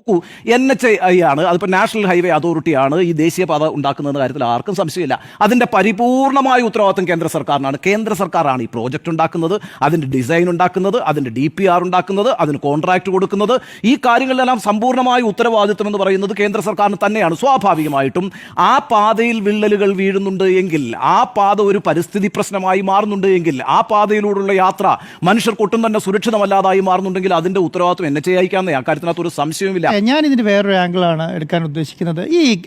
നോക്കൂ N H I ആണ് അതിപ്പോൾ നാഷണൽ ഹൈവേ അതോറിറ്റിയാണ് ഈ ദേശീയപാത ഉണ്ടാക്കുന്നതെന്ന കാര്യത്തിൽ ആർക്കും സംശയമില്ല. അതിന്റെ പരിപൂർണമായ ഉത്തരവാദിത്വം കേന്ദ്ര സർക്കാരിനാണ്. കേന്ദ്ര സർക്കാരാണ് ഈ പ്രോജക്റ്റ് ഉണ്ടാക്കുന്നത് അതിന്റെ ഡിസൈൻ ഉണ്ടാക്കുന്നത് അതിന്റെ ഡി പി ആർ ഉണ്ടാക്കുന്നത് അതിന് കോൺട്രാക്ട് കൊടുക്കുന്നത്. ഈ കാര്യങ്ങളിലെല്ലാം സമ്പൂർണമായ ഉത്തരവാദിത്വം എന്ന് പറയുന്നത് കേന്ദ്ര സർക്കാരിന് തന്നെയാണ്. സ്വാഭാവികമായിട്ടും ആ പാതയിൽ വിള്ളലുകൾ വീഴുന്നുണ്ട് എങ്കിൽ ആ പാത ഒരു പരിസ്ഥിതി പ്രശ്നമായി മാറുന്നുണ്ട് എങ്കിൽ ആ പാതയിലൂടെയുള്ള യാത്ര മനുഷ്യർക്കൊട്ടും തന്നെ സുരക്ഷിതമല്ലാതായി മാറുന്നുണ്ടെങ്കിൽ അതിന്റെ ഉത്തരവാദിത്വം എൻ എച്ച് ഐ അയക്കാന്നേ ആ കാര്യത്തിനകത്ത് ഒരു സംശയവുമില്ല. ഞാൻ ഇതിന്റെ വേറൊരു ആംഗിളാണ് എടുക്കാൻ ഉദ്ദേശിക്കുന്നത്. ഈ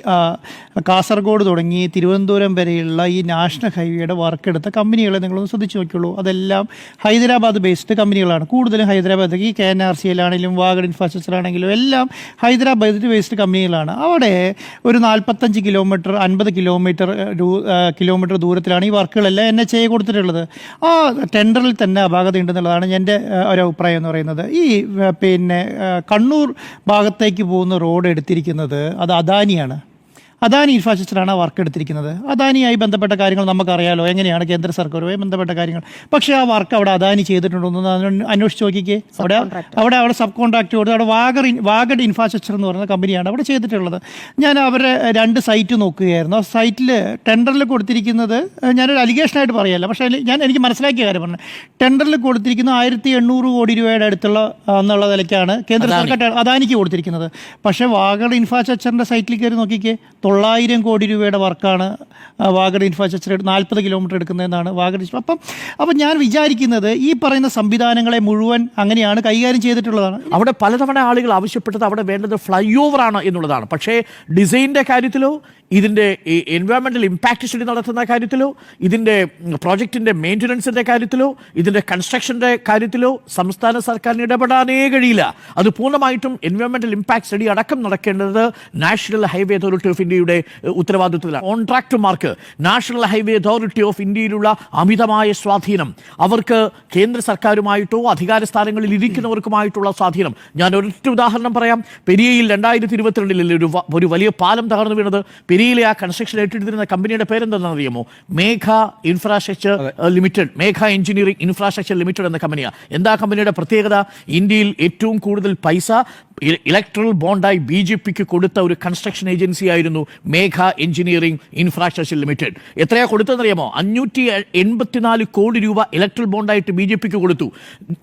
കാസർഗോഡ് തുടങ്ങി തിരുവനന്തപുരം വരെയുള്ള ഈ നാഷണൽ ഹൈവേയുടെ വർക്ക് എടുത്ത കമ്പനികളെ നിങ്ങളൊന്ന് ശ്രദ്ധിച്ചു നോക്കിയുള്ളൂ. അതെല്ലാം ഹൈദരാബാദ് ബേസ്ഡ് കമ്പനികളാണ്. കൂടുതലും ഹൈദരാബാദ് ഈ കെ എൻ ആർ സി എല്ലാണെങ്കിലും വാഗഡ് ഇൻഫ്രാസ്ട്രക്ചർ ആണെങ്കിലും എല്ലാം ഹൈദരാബാദ് ബേസ്ഡ് കമ്പനികളാണ്. അവിടെ ഒരു നാൽപ്പത്തഞ്ച് കിലോമീറ്റർ അൻപത് കിലോമീറ്റർ കിലോമീറ്റർ ദൂരത്തിലാണ് ഈ വർക്കുകളെല്ലാം എൻ എച്ച് ഐ കൊടുത്തിട്ടുള്ളത്. ആ ടെൻഡറിൽ തന്നെ അപാകത ഉണ്ടെന്നുള്ളതാണ് എന്റെ ഒരു അഭിപ്രായം എന്ന് പറയുന്നത്. ഈ പിന്നെ കണ്ണൂർ കണ്ണൂർ ഭാഗത്തേക്ക് പോകുന്ന റോഡ് എടുത്തിരിക്കുന്നത് അത് അദാനിയാണ്. അദാനി ഇൻഫ്രാസ്ട്രക്ചറാണ് ആ വർക്ക് എടുത്തിരിക്കുന്നത്. അദാനിയായി ബന്ധപ്പെട്ട കാര്യങ്ങൾ നമുക്കറിയാലോ എങ്ങനെയാണ് കേന്ദ്ര സർക്കാരുമായി ബന്ധപ്പെട്ട കാര്യങ്ങൾ. പക്ഷേ ആ വർക്ക് അവിടെ അദാനി ചെയ്തിട്ടുണ്ടോ എന്ന് അന്വ- അന്വേഷിച്ച് നോക്കിക്കേ. അവിടെ അവിടെ അവിടെ സബ് കോൺട്രാക്ട് കൊടുത്ത് അവിടെ വാഗർ വാഗഡ് ഇൻഫ്രാസ്ട്രക്ചർ എന്ന് പറയുന്ന കമ്പനിയാണ് അവിടെ ചെയ്തിട്ടുള്ളത്. ഞാൻ അവരെ രണ്ട് സൈറ്റ് നോക്കുകയായിരുന്നു. ആ സൈറ്റിൽ ടെൻഡറിൽ കൊടുത്തിരിക്കുന്നത് ഞാനൊരു അലിഗേഷനായിട്ട് പറയല്ല. പക്ഷേ ഞാൻ എനിക്ക് മനസ്സിലാക്കിയ കാര്യം പറഞ്ഞു ടെൻഡറിൽ കൊടുത്തിരിക്കുന്ന ആയിരത്തി എണ്ണൂറ് കോടി രൂപയുടെ അടുത്തുള്ള എന്നുള്ള നിലയ്ക്കാണ് കേന്ദ്ര സർക്കാർ അദാനിക്ക് കൊടുത്തിരിക്കുന്നത്. പക്ഷേ വാഗഡ് ഇൻഫ്രാസ്ട്രക്ചറിന്റെ സൈറ്റിൽ കയറി നോക്കിക്കേ തൊള്ളായിരം കോടി രൂപയുടെ വർക്കാണ് വാഗഡ് ഇൻഫ്രാസ്ട്രക്ചർ നാൽപ്പത് കിലോമീറ്റർ എടുക്കുന്നതെന്നാണ് വാഗഡ് അപ്പം അപ്പം ഞാൻ വിചാരിക്കുന്നത് ഈ പറയുന്ന സംവിധാനങ്ങളെ മുഴുവൻ അങ്ങനെയാണ് കൈകാര്യം ചെയ്തിട്ടുള്ളതാണ്. അവിടെ പലതവണ ആളുകൾ ആവശ്യപ്പെട്ടത് അവിടെ വേണ്ടത് ഫ്ലൈ ആണ് എന്നുള്ളതാണ്. പക്ഷേ ഡിസൈനിന്റെ കാര്യത്തിലോ ഇതിന്റെ എൻവയോൺമെന്റൽ ഇമ്പാക്ട് സ്റ്റഡി നടത്തുന്ന കാര്യത്തിലോ ഇതിന്റെ പ്രോജക്റ്റിന്റെ മെയിന്റനൻസിന്റെ കാര്യത്തിലോ ഇതിന്റെ കൺസ്ട്രക്ഷന്റെ കാര്യത്തിലോ സംസ്ഥാന സർക്കാരിന് ഇടപെടാനേ കഴിയില്ല. അത് പൂർണമായിട്ടും എൻവയോൺമെന്റൽ ഇമ്പാക്ട് സ്റ്റഡി അടക്കം നടക്കേണ്ടത് നാഷണൽ ഹൈവേ അതോറിറ്റി ഓഫ് ഇന്ത്യയുടെ ഏഹ്, ഉത്തരവാദിത്വത്തിലാണ് കോൺട്രാക്ടർമാർക്ക് നാഷണൽ ഹൈവേ അതോറിറ്റി ഓഫ് ഇന്ത്യയിലുള്ള അമിതമായ സ്വാധീനം അവർക്ക് കേന്ദ്ര സർക്കാരുമായിട്ടോ അധികാര സ്ഥാനങ്ങളിൽ ഇരിക്കുന്നവർക്കുമായിട്ടുള്ള സ്വാധീനം. ഞാൻ ഒരൊറ്റ ഉദാഹരണം പറയാം. പെരിയയിൽ രണ്ടായിരത്തി ഇരുപത്തിരണ്ടിൽ ഒരു ഒരു വലിയ പാലം തകർന്നു വീണത് പെരിയയിലെ ആ കൺസ്ട്രക്ഷൻ ഏറ്റെടുത്തിരുന്ന കമ്പനിയുടെ പേരെന്താണെന്ന് അറിയാമോ Megha infrastructure limited Megha engineering infrastructure limited എന്ന കമ്പനിയാണ് എന്താ കമ്പനിയുടെ പ്രത്യേകത? ഇന്ത്യയിൽ ഏറ്റവും കൂടുതൽ പൈസ ഇലക്ട്രൽ ബോണ്ടായി ബി ജെ പിക്ക് കൊടുത്ത ഒരു കൺസ്ട്രക്ഷൻ ഏജൻസി ആയിരുന്നു മേഘ എഞ്ചിനീയറിംഗ് ഇൻഫ്രാസ്ട്രക്ചർ ലിമിറ്റഡ്. എത്രയാ കൊടുത്തതെന്നറിയാമോ? അഞ്ഞൂറ്റി എൺപത്തിനാല് കോടി രൂപ ഇലക്ട്രൽ ബോണ്ടായിട്ട് ബി ജെ പിക്ക് കൊടുത്തു.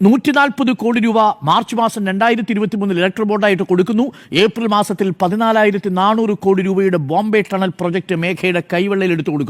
നൂറ്റി നാൽപ്പത് കോടി രൂപ മാർച്ച് മാസം രണ്ടായിരത്തി ഇരുപത്തി മൂന്നിൽ ഇലക്ട്രൽ ബോണ്ടായിട്ട് കൊടുക്കുന്നു. ഏപ്രിൽ മാസത്തിൽ പതിനാലായിരത്തി നാനൂറ് കോടി രൂപയുടെ ബോംബെ ടണൽ പ്രൊജക്ട് മേഘയുടെ കൈവെള്ളയിൽ എടുത്തു കൊടുക്കുന്നു.